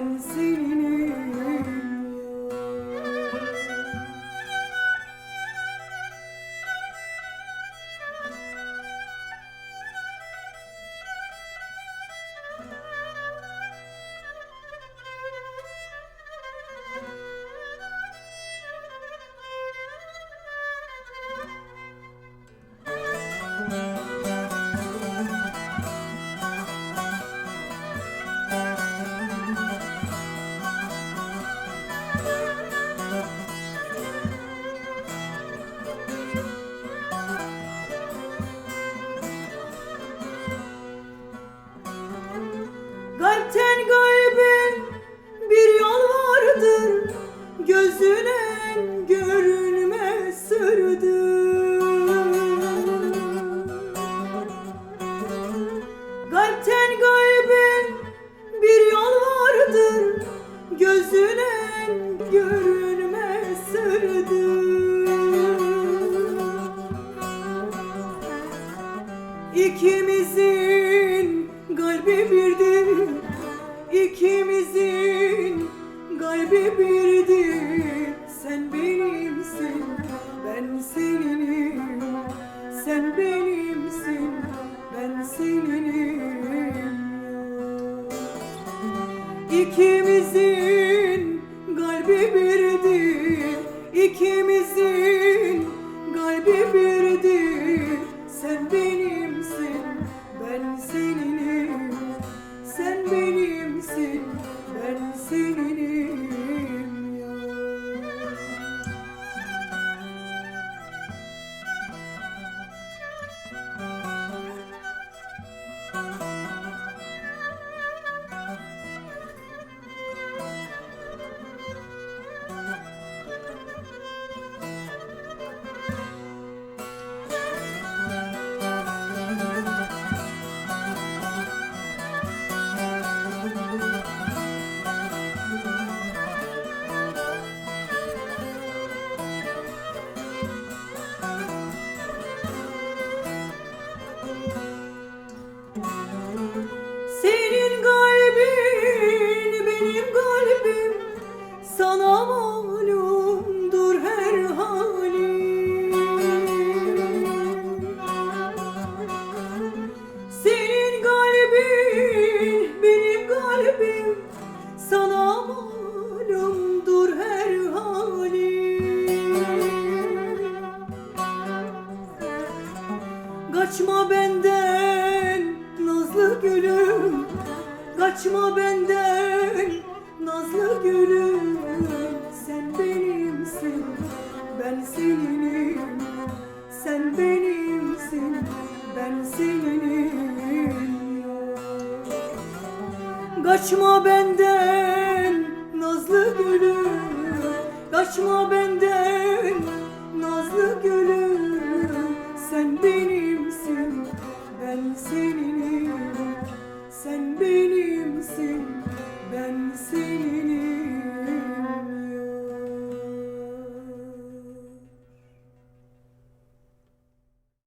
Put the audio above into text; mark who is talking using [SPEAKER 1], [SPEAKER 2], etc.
[SPEAKER 1] ben seninim Gözüne görünmez sırdır Kalpten kalbe bir yol vardır. Gözüne görünmez sırdır İkimizin kalbi birdir. İkimizin kalbi birdir İkimizin kalbi birdir İkimizin kalbi birdir Kaçma benden. Nazlı gülüm Sen benimsin. Ben seninim Sen benimsin. Ben seninim. Kaçma benden nazlı gülüm. Kaçma benden nazlı gülüm. Sen benimsin ben seninim. Sen benimsin ben seninim